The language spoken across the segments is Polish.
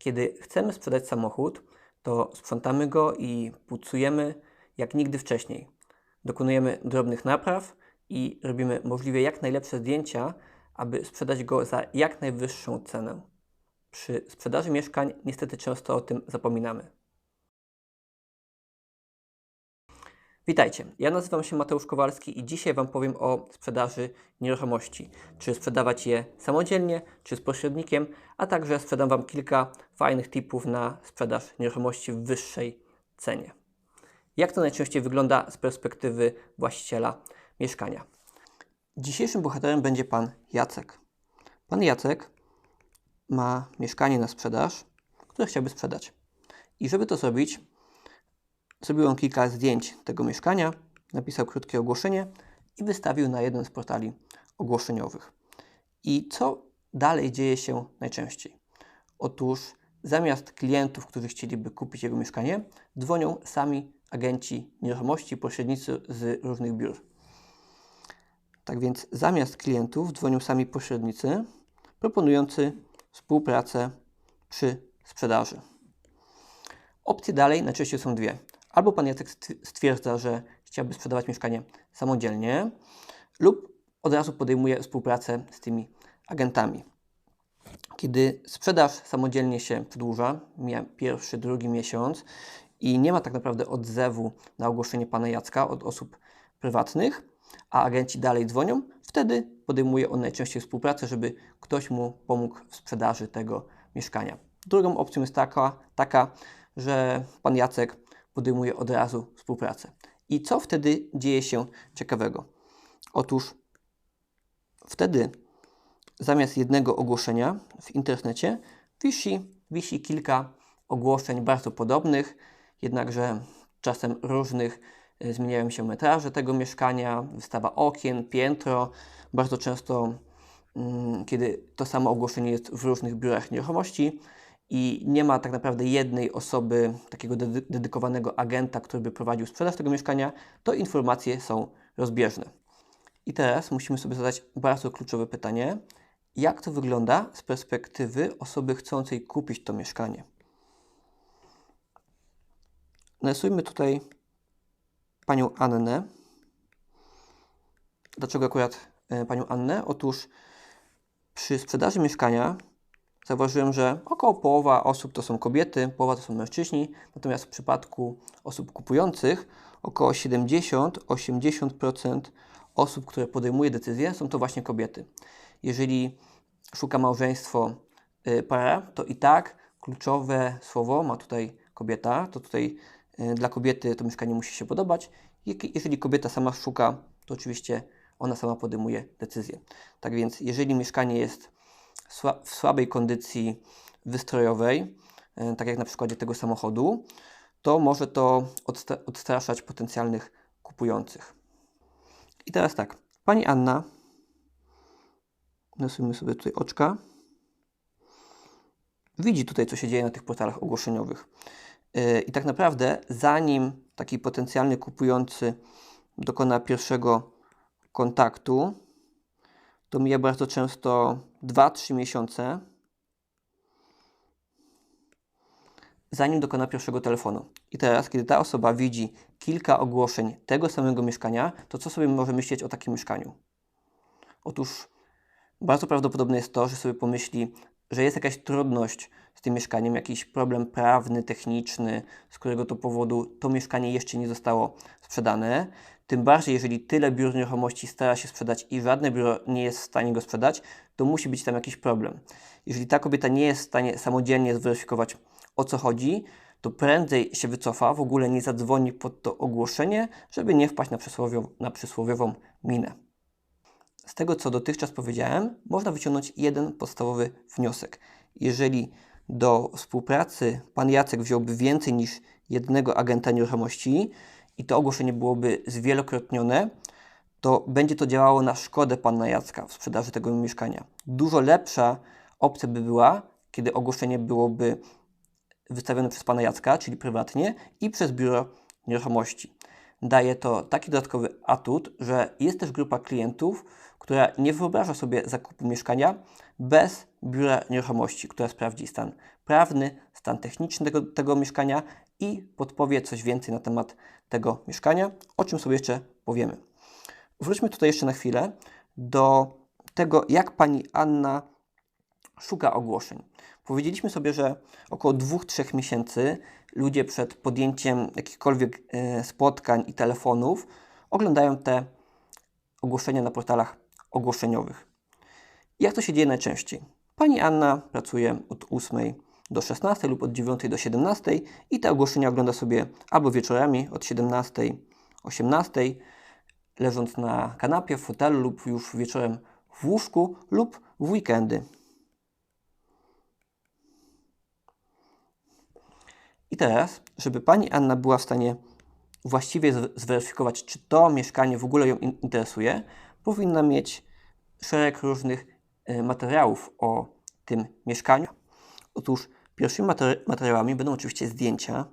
Kiedy chcemy sprzedać samochód, to sprzątamy go i pucujemy jak nigdy wcześniej. Dokonujemy drobnych napraw i robimy możliwie jak najlepsze zdjęcia, aby sprzedać go za jak najwyższą cenę. Przy sprzedaży mieszkań niestety często o tym zapominamy. Witajcie, ja nazywam się Mateusz Kowalski i dzisiaj Wam powiem o sprzedaży nieruchomości. Czy sprzedawać je samodzielnie, czy z pośrednikiem, a także sprzedam Wam kilka fajnych tipów na sprzedaż nieruchomości w wyższej cenie. Jak to najczęściej wygląda z perspektywy właściciela mieszkania? Dzisiejszym bohaterem będzie Pan Jacek. Pan Jacek ma mieszkanie na sprzedaż, które chciałby sprzedać. I żeby to zrobić, Zrobił on kilka zdjęć tego mieszkania, napisał krótkie ogłoszenie i wystawił na jeden z portali ogłoszeniowych. I co dalej dzieje się najczęściej? Otóż zamiast klientów, którzy chcieliby kupić jego mieszkanie, dzwonią sami agenci nieruchomości, pośrednicy z różnych biur. Tak więc zamiast klientów dzwonią sami pośrednicy proponujący współpracę przy sprzedaży. Opcje dalej najczęściej są dwie. Albo pan Jacek stwierdza, że chciałby sprzedawać mieszkanie samodzielnie, lub od razu podejmuje współpracę z tymi agentami. Kiedy sprzedaż samodzielnie się przedłuża, mija pierwszy, drugi miesiąc i nie ma tak naprawdę odzewu na ogłoszenie pana Jacka od osób prywatnych, a agenci dalej dzwonią, wtedy podejmuje on najczęściej współpracę, żeby ktoś mu pomógł w sprzedaży tego mieszkania. Drugą opcją jest taka, taka że pan Jacek podejmuje od razu współpracę. I co wtedy dzieje się ciekawego? Otóż wtedy zamiast jednego ogłoszenia w internecie wisi, wisi kilka ogłoszeń bardzo podobnych, jednakże czasem różnych e, zmieniają się metraże tego mieszkania, wystawa okien, piętro. Bardzo często, mm, kiedy to samo ogłoszenie jest w różnych biurach nieruchomości, i nie ma tak naprawdę jednej osoby, takiego dedy dedykowanego agenta, który by prowadził sprzedaż tego mieszkania, to informacje są rozbieżne. I teraz musimy sobie zadać bardzo kluczowe pytanie, jak to wygląda z perspektywy osoby chcącej kupić to mieszkanie. Narysujmy tutaj panią Annę. Dlaczego akurat e, panią Annę? Otóż przy sprzedaży mieszkania zauważyłem, że około połowa osób to są kobiety, połowa to są mężczyźni, natomiast w przypadku osób kupujących około 70-80% osób, które podejmuje decyzje, są to właśnie kobiety. Jeżeli szuka małżeństwo y, para, to i tak kluczowe słowo ma tutaj kobieta, to tutaj y, dla kobiety to mieszkanie musi się podobać. Jeżeli kobieta sama szuka, to oczywiście ona sama podejmuje decyzję. Tak więc, jeżeli mieszkanie jest w słabej kondycji wystrojowej, e, tak jak na przykładzie tego samochodu, to może to odstraszać potencjalnych kupujących. I teraz tak, pani Anna, narysujmy sobie tutaj oczka, widzi tutaj, co się dzieje na tych portalach ogłoszeniowych. E, I tak naprawdę, zanim taki potencjalny kupujący dokona pierwszego kontaktu, to mija bardzo często 2-3 miesiące, zanim dokona pierwszego telefonu. I teraz, kiedy ta osoba widzi kilka ogłoszeń tego samego mieszkania, to co sobie może myśleć o takim mieszkaniu? Otóż bardzo prawdopodobne jest to, że sobie pomyśli, że jest jakaś trudność z tym mieszkaniem, jakiś problem prawny, techniczny, z którego to powodu to mieszkanie jeszcze nie zostało sprzedane. Tym bardziej, jeżeli tyle biur nieruchomości stara się sprzedać i żadne biuro nie jest w stanie go sprzedać, to musi być tam jakiś problem. Jeżeli ta kobieta nie jest w stanie samodzielnie zweryfikować o co chodzi, to prędzej się wycofa, w ogóle nie zadzwoni pod to ogłoszenie, żeby nie wpaść na, przysłowiową, na przysłowiową minę. Z tego, co dotychczas powiedziałem, można wyciągnąć jeden podstawowy wniosek. Jeżeli do współpracy pan Jacek wziąłby więcej niż jednego agenta nieruchomości i to ogłoszenie byłoby zwielokrotnione, to będzie to działało na szkodę pana Jacka w sprzedaży tego mieszkania. Dużo lepsza opcja by była, kiedy ogłoszenie byłoby wystawione przez pana Jacka, czyli prywatnie, i przez biuro nieruchomości. daje to taki dodatkowy atut, że jest też grupa klientów, która nie wyobraża sobie zakupu mieszkania bez biura nieruchomości, która sprawdzi stan prawny, stan techniczny tego, tego mieszkania i podpowie coś więcej na temat tego mieszkania, o czym sobie jeszcze powiemy. Wróćmy tutaj jeszcze na chwilę do tego, jak pani Anna szuka ogłoszeń. Powiedzieliśmy sobie, że około 2-3 miesięcy ludzie przed podjęciem jakichkolwiek e, spotkań i telefonów oglądają te ogłoszenia na portalach ogłoszeniowych. Jak to się dzieje najczęściej? Pani Anna pracuje od 8 do 16 lub od 9 do 17 i te ogłoszenia ogląda sobie albo wieczorami od 17, 18, leżąc na kanapie, w fotelu lub już wieczorem w łóżku lub w weekendy. I teraz, żeby pani Anna była w stanie właściwie zweryfikować, czy to mieszkanie w ogóle ją interesuje, powinna mieć szereg różnych e, materiałów o tym mieszkaniu. Otóż pierwszymi materiałami będą oczywiście zdjęcia.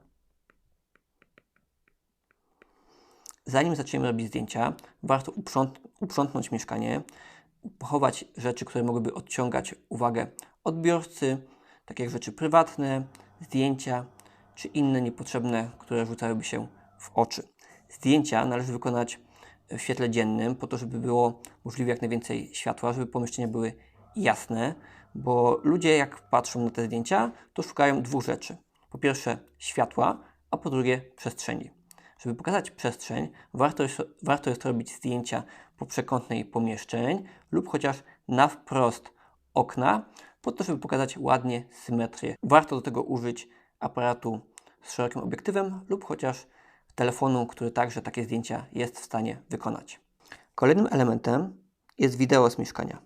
Zanim zaczniemy robić zdjęcia, warto uprząt uprzątnąć mieszkanie, pochować rzeczy, które mogłyby odciągać uwagę odbiorcy, takie jak rzeczy prywatne, zdjęcia czy inne niepotrzebne, które rzucałyby się w oczy. Zdjęcia należy wykonać w świetle dziennym, po to, żeby było możliwie jak najwięcej światła, żeby pomieszczenia były jasne, bo ludzie jak patrzą na te zdjęcia, to szukają dwóch rzeczy. Po pierwsze światła, a po drugie przestrzeni. Żeby pokazać przestrzeń, warto jest, warto jest robić zdjęcia po przekątnej pomieszczeń lub chociaż na wprost okna, po to, żeby pokazać ładnie symetrię. Warto do tego użyć aparatu z szerokim obiektywem lub chociaż telefonu, który także takie zdjęcia jest w stanie wykonać. Kolejnym elementem jest wideo z mieszkania.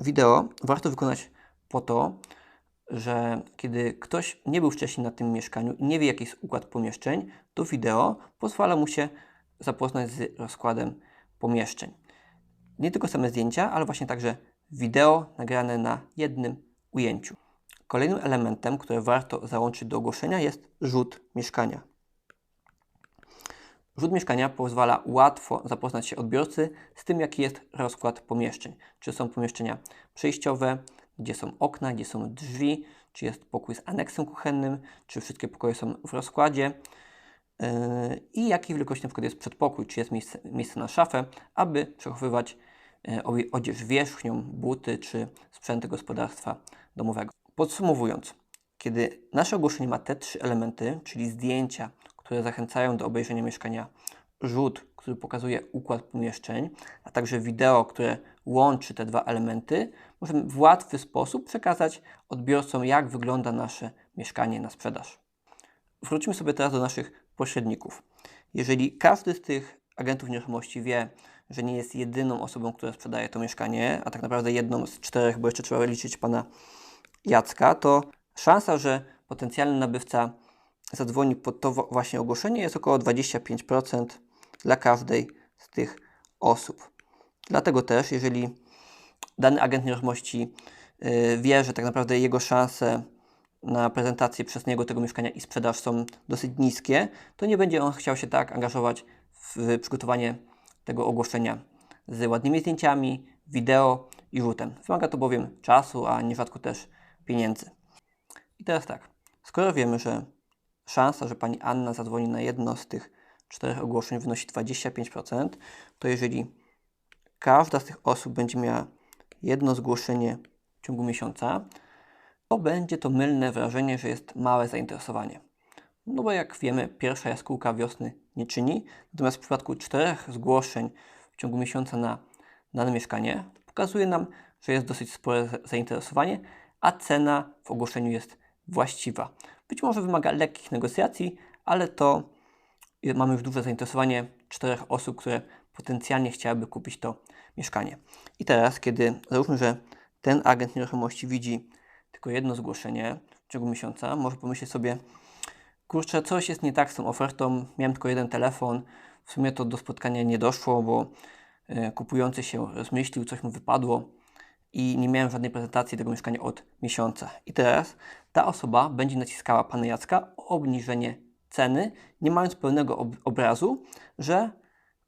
Wideo warto wykonać po to, że kiedy ktoś nie był wcześniej na tym mieszkaniu i nie wie, jaki jest układ pomieszczeń, to wideo pozwala mu się zapoznać z rozkładem pomieszczeń. Nie tylko same zdjęcia, ale właśnie także wideo nagrane na jednym ujęciu. Kolejnym elementem, które warto załączyć do ogłoszenia jest rzut mieszkania. Rzut mieszkania pozwala łatwo zapoznać się odbiorcy z tym, jaki jest rozkład pomieszczeń. Czy są pomieszczenia przejściowe, gdzie są okna, gdzie są drzwi, czy jest pokój z aneksem kuchennym, czy wszystkie pokoje są w rozkładzie yy, i jakiej wielkości na przykład jest przedpokój, czy jest miejsce, miejsce na szafę, aby przechowywać yy, odzież wierzchnią, buty czy sprzęty gospodarstwa domowego. Podsumowując, kiedy nasze ogłoszenie ma te trzy elementy, czyli zdjęcia, które zachęcają do obejrzenia mieszkania, rzut, który pokazuje układ pomieszczeń, a także wideo, które łączy te dwa elementy, możemy w łatwy sposób przekazać odbiorcom, jak wygląda nasze mieszkanie na sprzedaż. Wróćmy sobie teraz do naszych pośredników. Jeżeli każdy z tych agentów nieruchomości wie, że nie jest jedyną osobą, która sprzedaje to mieszkanie, a tak naprawdę jedną z czterech, bo jeszcze trzeba liczyć pana Jacka, to szansa, że potencjalny nabywca zadzwoni pod to właśnie ogłoszenie jest około 25% dla każdej z tych osób. Dlatego też, jeżeli dany agent nieruchomości yy, wie, że tak naprawdę jego szanse na prezentację przez niego tego mieszkania i sprzedaż są dosyć niskie, to nie będzie on chciał się tak angażować w przygotowanie tego ogłoszenia z ładnymi zdjęciami, wideo i rzutem. Wymaga to bowiem czasu, a nierzadko też pieniędzy. I teraz tak, skoro wiemy, że szansa, że pani Anna zadzwoni na jedno z tych czterech ogłoszeń wynosi 25%, to jeżeli każda z tych osób będzie miała jedno zgłoszenie w ciągu miesiąca, to będzie to mylne wrażenie, że jest małe zainteresowanie. No bo jak wiemy, pierwsza jaskółka wiosny nie czyni, natomiast w przypadku czterech zgłoszeń w ciągu miesiąca na dane mieszkanie pokazuje nam, że jest dosyć spore zainteresowanie, a cena w ogłoszeniu jest właściwa. Być może wymaga lekkich negocjacji, ale to mamy już duże zainteresowanie czterech osób, które potencjalnie chciałyby kupić to mieszkanie. I teraz, kiedy załóżmy, że ten agent nieruchomości widzi tylko jedno zgłoszenie w ciągu miesiąca, może pomyśleć sobie, kurczę, coś jest nie tak z tą ofertą, miałem tylko jeden telefon, w sumie to do spotkania nie doszło, bo y, kupujący się rozmyślił, coś mu wypadło i nie miałem żadnej prezentacji tego mieszkania od miesiąca. I teraz ta osoba będzie naciskała pana Jacka o obniżenie ceny, nie mając pełnego ob obrazu, że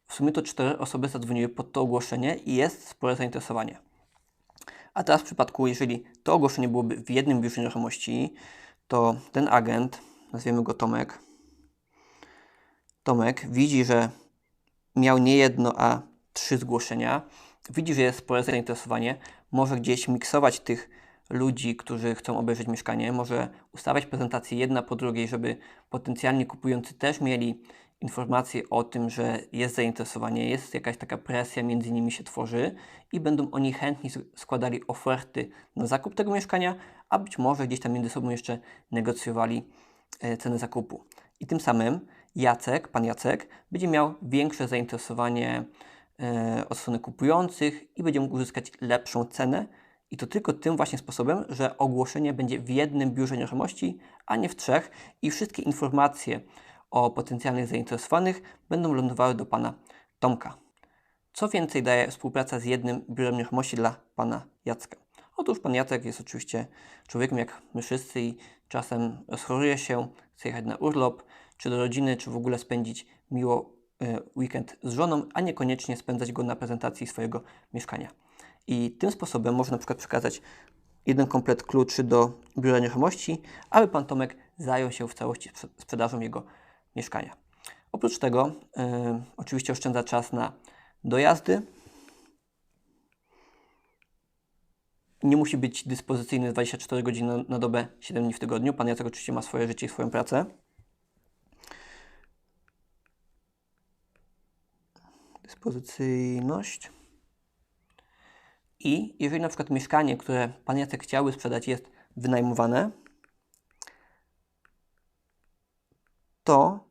w sumie to cztery osoby zadzwoniły pod to ogłoszenie i jest spore zainteresowanie. A teraz w przypadku, jeżeli to ogłoszenie byłoby w jednym biurze nieruchomości, to ten agent, nazwiemy go Tomek, Tomek widzi, że miał nie jedno, a trzy zgłoszenia, widzi, że jest spore zainteresowanie, może gdzieś miksować tych ludzi, którzy chcą obejrzeć mieszkanie, może ustawiać prezentacje jedna po drugiej, żeby potencjalni kupujący też mieli informacje o tym, że jest zainteresowanie, jest jakaś taka presja między nimi się tworzy i będą oni chętni składali oferty na zakup tego mieszkania, a być może gdzieś tam między sobą jeszcze negocjowali e, cenę zakupu. I tym samym Jacek, pan Jacek, będzie miał większe zainteresowanie e, od strony kupujących i będzie mógł uzyskać lepszą cenę. I to tylko tym właśnie sposobem, że ogłoszenie będzie w jednym biurze nieruchomości, a nie w trzech i wszystkie informacje o potencjalnych zainteresowanych będą lądowały do pana Tomka. Co więcej daje współpraca z jednym biurem nieruchomości dla pana Jacka? Otóż pan Jacek jest oczywiście człowiekiem jak my wszyscy i czasem schoruje się, chce jechać na urlop, czy do rodziny, czy w ogóle spędzić miło e, weekend z żoną, a niekoniecznie spędzać go na prezentacji swojego mieszkania. I tym sposobem można na przykład przekazać jeden komplet kluczy do biura nieruchomości, aby pan Tomek zajął się w całości sprzedażą jego mieszkania. Oprócz tego, yy, oczywiście oszczędza czas na dojazdy. Nie musi być dyspozycyjny 24 godziny na, na dobę, 7 dni w tygodniu. Pan Jacek oczywiście ma swoje życie i swoją pracę. Dyspozycyjność. I jeżeli na przykład mieszkanie, które pan Jacek chciałby sprzedać, jest wynajmowane, to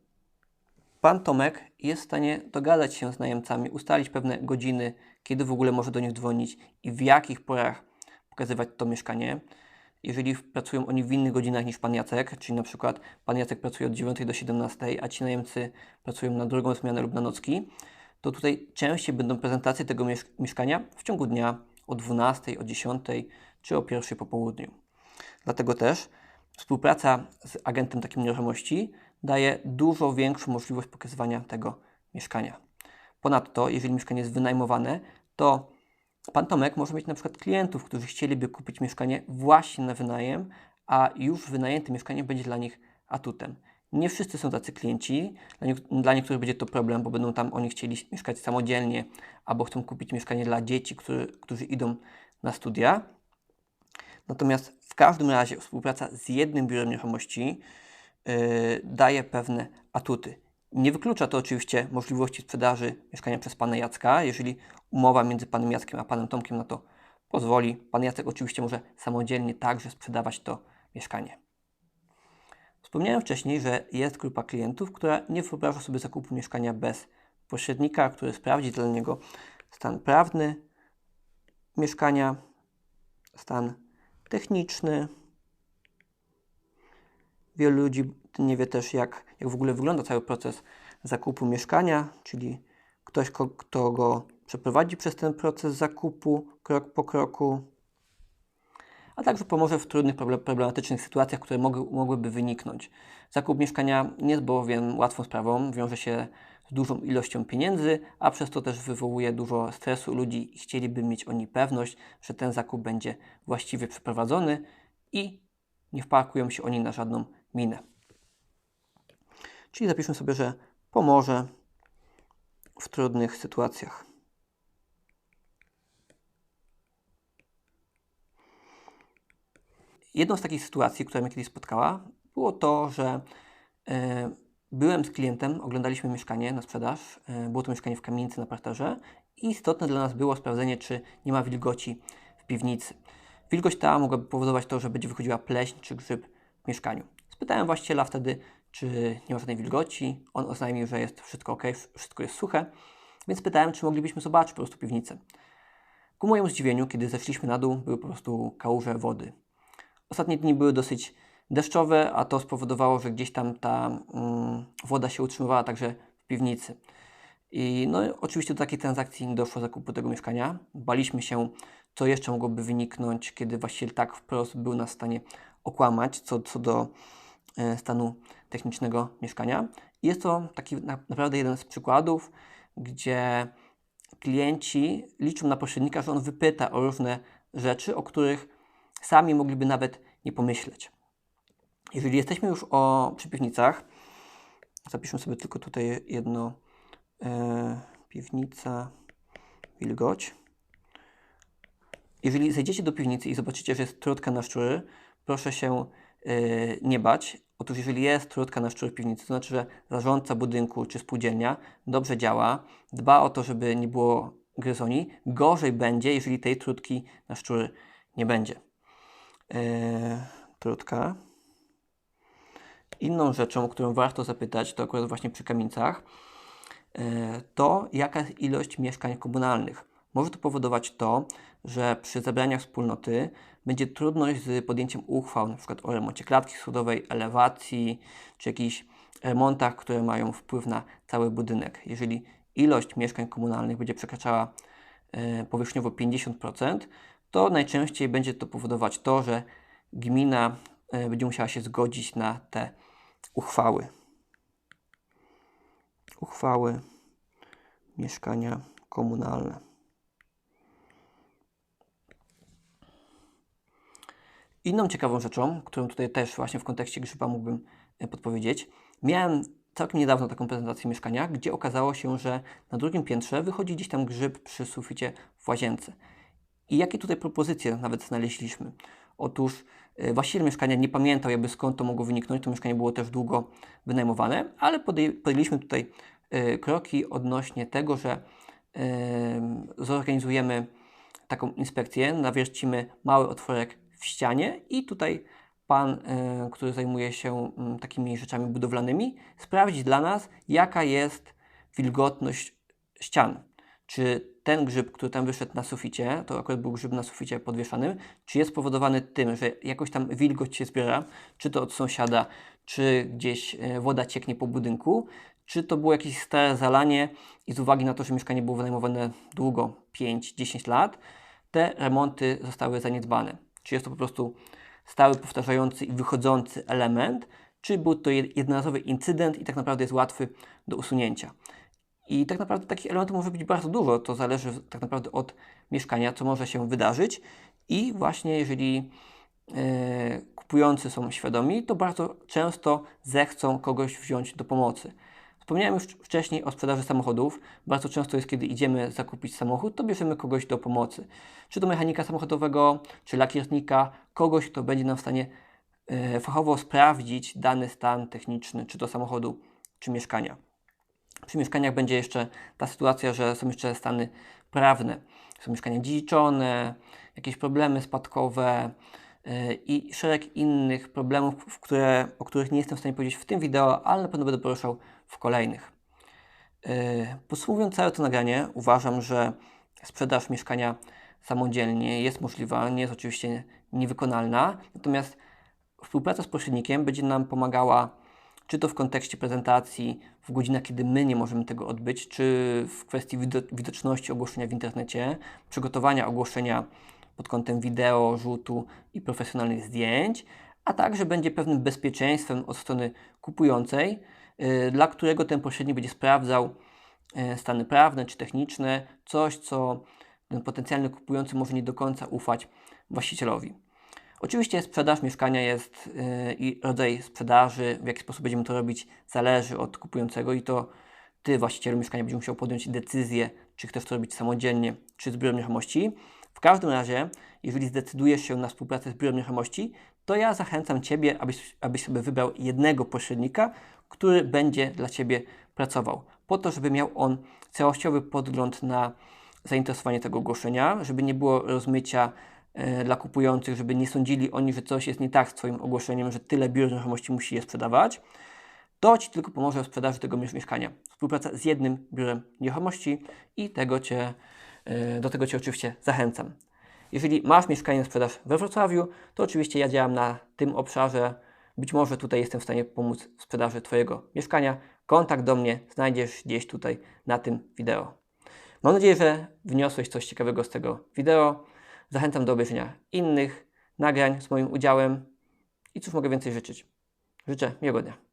pan Tomek jest w stanie dogadać się z najemcami, ustalić pewne godziny, kiedy w ogóle może do nich dzwonić i w jakich porach pokazywać to mieszkanie. Jeżeli pracują oni w innych godzinach niż pan Jacek, czyli na przykład pan Jacek pracuje od 9 do 17, a ci najemcy pracują na drugą zmianę lub na nocki, to tutaj częściej będą prezentacje tego mieszkania w ciągu dnia o 12, o 10 czy o 1 po południu. Dlatego też współpraca z agentem takim nieruchomości daje dużo większą możliwość pokazywania tego mieszkania. Ponadto, jeżeli mieszkanie jest wynajmowane, to pan Tomek może mieć na przykład klientów, którzy chcieliby kupić mieszkanie właśnie na wynajem, a już wynajęte mieszkanie będzie dla nich atutem. Nie wszyscy są tacy klienci. Dla, nie, dla niektórych będzie to problem, bo będą tam oni chcieli mieszkać samodzielnie albo chcą kupić mieszkanie dla dzieci, który, którzy idą na studia. Natomiast w każdym razie współpraca z jednym biurem nieruchomości yy, daje pewne atuty. Nie wyklucza to oczywiście możliwości sprzedaży mieszkania przez pana Jacka, jeżeli umowa między panem Jackiem a panem Tomkiem na to pozwoli. Pan Jacek oczywiście może samodzielnie także sprzedawać to mieszkanie. Wspomniałem wcześniej, że jest grupa klientów, która nie wyobraża sobie zakupu mieszkania bez pośrednika, który sprawdzi dla niego stan prawny mieszkania, stan techniczny. Wielu ludzi nie wie też, jak, jak w ogóle wygląda cały proces zakupu mieszkania, czyli ktoś, kto go przeprowadzi przez ten proces zakupu krok po kroku, a także pomoże w trudnych, problematycznych sytuacjach, które mogły, mogłyby wyniknąć. Zakup mieszkania nie jest bowiem łatwą sprawą, wiąże się z dużą ilością pieniędzy, a przez to też wywołuje dużo stresu ludzi i chcieliby mieć oni pewność, że ten zakup będzie właściwie przeprowadzony i nie wparkują się oni na żadną minę. Czyli zapiszmy sobie, że pomoże w trudnych sytuacjach. Jedną z takich sytuacji, która mnie kiedyś spotkała, było to, że e, byłem z klientem, oglądaliśmy mieszkanie na sprzedaż. E, było to mieszkanie w kamienicy na parterze i istotne dla nas było sprawdzenie, czy nie ma wilgoci w piwnicy. Wilgoć ta mogłaby powodować to, że będzie wychodziła pleśń czy grzyb w mieszkaniu. Spytałem właściciela wtedy, czy nie ma żadnej wilgoci. On oznajmił, że jest wszystko ok, wszystko jest suche, więc pytałem, czy moglibyśmy zobaczyć po prostu piwnicę. Ku mojemu zdziwieniu, kiedy zeszliśmy na dół, były po prostu kałuże wody. Ostatnie dni były dosyć deszczowe, a to spowodowało, że gdzieś tam ta mm, woda się utrzymywała także w piwnicy. I no, oczywiście do takiej transakcji nie doszło zakupu tego mieszkania. Baliśmy się, co jeszcze mogłoby wyniknąć, kiedy właściciel tak wprost był nas w stanie okłamać co, co do e, stanu technicznego mieszkania. Jest to taki na, naprawdę jeden z przykładów, gdzie klienci liczą na pośrednika, że on wypyta o różne rzeczy, o których sami mogliby nawet nie pomyśleć. Jeżeli jesteśmy już o, przy piwnicach, zapiszmy sobie tylko tutaj jedno e, piwnica, wilgoć. Jeżeli zejdziecie do piwnicy i zobaczycie, że jest trutka na szczury, proszę się yy, nie bać. Otóż jeżeli jest trutka na szczury w piwnicy, to znaczy, że zarządca budynku czy spółdzielnia dobrze działa, dba o to, żeby nie było gryzoni. Gorzej będzie, jeżeli tej trutki na szczury nie będzie. Yy, trutka. Inną rzeczą, o którą warto zapytać, to akurat właśnie przy kamienicach, yy, to jaka jest ilość mieszkań komunalnych. Może to powodować to, że przy zebraniach wspólnoty będzie trudność z podjęciem uchwał, np. o remoncie klatki schodowej, elewacji, czy jakichś remontach, które mają wpływ na cały budynek. Jeżeli ilość mieszkań komunalnych będzie przekraczała e, powierzchniowo 50%, to najczęściej będzie to powodować to, że gmina e, będzie musiała się zgodzić na te uchwały. Uchwały mieszkania komunalne. Inną ciekawą rzeczą, którą tutaj też właśnie w kontekście grzyba mógłbym e, podpowiedzieć, miałem całkiem niedawno taką prezentację mieszkania, gdzie okazało się, że na drugim piętrze wychodzi gdzieś tam grzyb przy suficie w łazience. I jakie tutaj propozycje nawet znaleźliśmy? Otóż e, właściciel mieszkania nie pamiętał jakby skąd to mogło wyniknąć, to mieszkanie było też długo wynajmowane, ale podjęliśmy tutaj e, kroki odnośnie tego, że zorganizujemy taką inspekcję, nawiercimy mały otworek w ścianie i tutaj pan, y, który zajmuje się y, takimi rzeczami budowlanymi, sprawdzi dla nas, jaka jest wilgotność ścian. Czy ten grzyb, który tam wyszedł na suficie, to akurat był grzyb na suficie podwieszanym, czy jest spowodowany tym, że jakoś tam wilgoć się zbiera, czy to od sąsiada, czy gdzieś y, woda cieknie po budynku, czy to było jakieś stare zalanie i z uwagi na to, że mieszkanie było wynajmowane długo, 5-10 lat, te remonty zostały zaniedbane. Czy jest to po prostu stały, powtarzający i wychodzący element, czy był to jednorazowy incydent i tak naprawdę jest łatwy do usunięcia. I tak naprawdę takich elementów może być bardzo dużo. To zależy tak naprawdę od mieszkania, co może się wydarzyć. I właśnie jeżeli e, kupujący są świadomi, to bardzo często zechcą kogoś wziąć do pomocy. Wspomniałem już wcześniej o sprzedaży samochodów. Bardzo często jest, kiedy idziemy zakupić samochód, to bierzemy kogoś do pomocy. Czy to mechanika samochodowego, czy lakiernika, kogoś, kto będzie nam w stanie e, fachowo sprawdzić dany stan techniczny, czy to samochodu, czy mieszkania. Przy mieszkaniach będzie jeszcze ta sytuacja, że są jeszcze stany prawne. Są mieszkania dziedziczone, jakieś problemy spadkowe, e, i szereg innych problemów, które, o których nie jestem w stanie powiedzieć w tym wideo, ale na pewno będę poruszał w kolejnych. E, podsumowując całe to nagranie, uważam, że sprzedaż mieszkania samodzielnie jest możliwa, nie jest oczywiście niewykonalna, natomiast współpraca z pośrednikiem będzie nam pomagała, czy to w kontekście prezentacji, w godzinach, kiedy my nie możemy tego odbyć, czy w kwestii widoczności ogłoszenia w internecie, przygotowania ogłoszenia pod kątem wideo, rzutu i profesjonalnych zdjęć, a także będzie pewnym bezpieczeństwem od strony kupującej, Y, dla którego ten pośrednik będzie sprawdzał y, stany prawne czy techniczne, coś co ten potencjalny kupujący może nie do końca ufać właścicielowi. Oczywiście sprzedaż mieszkania jest yy, i rodzaj sprzedaży, w jaki sposób będziemy to robić, zależy od kupującego i to Ty, właścicielu mieszkania, będziesz musiał podjąć decyzję, czy chcesz to robić samodzielnie, czy z biurem nieruchomości. W każdym razie, jeżeli zdecydujesz się na współpracę z biurem nieruchomości, to ja zachęcam Ciebie, abyś, abyś sobie wybrał jednego pośrednika, który będzie dla Ciebie pracował. Po to, żeby miał on całościowy podgląd na zainteresowanie tego ogłoszenia, żeby nie było rozmycia dla kupujących, żeby nie sądzili oni, że coś jest nie tak z Twoim ogłoszeniem, że tyle biur nieruchomości musi je sprzedawać. To Ci tylko pomoże w sprzedaży tego mieszkania. Współpraca z jednym biurem nieruchomości i tego cię, e, do tego Cię oczywiście zachęcam. Jeżeli masz mieszkanie na sprzedaż we Wrocławiu, to oczywiście ja działam na tym obszarze być może tutaj jestem w stanie pomóc w sprzedaży Twojego mieszkania. Kontakt do mnie znajdziesz gdzieś tutaj na tym wideo. Mam nadzieję, że wniosłeś coś ciekawego z tego wideo. Zachęcam do obejrzenia innych nagrań z moim udziałem. I cóż mogę więcej życzyć? Życzę miłego dnia.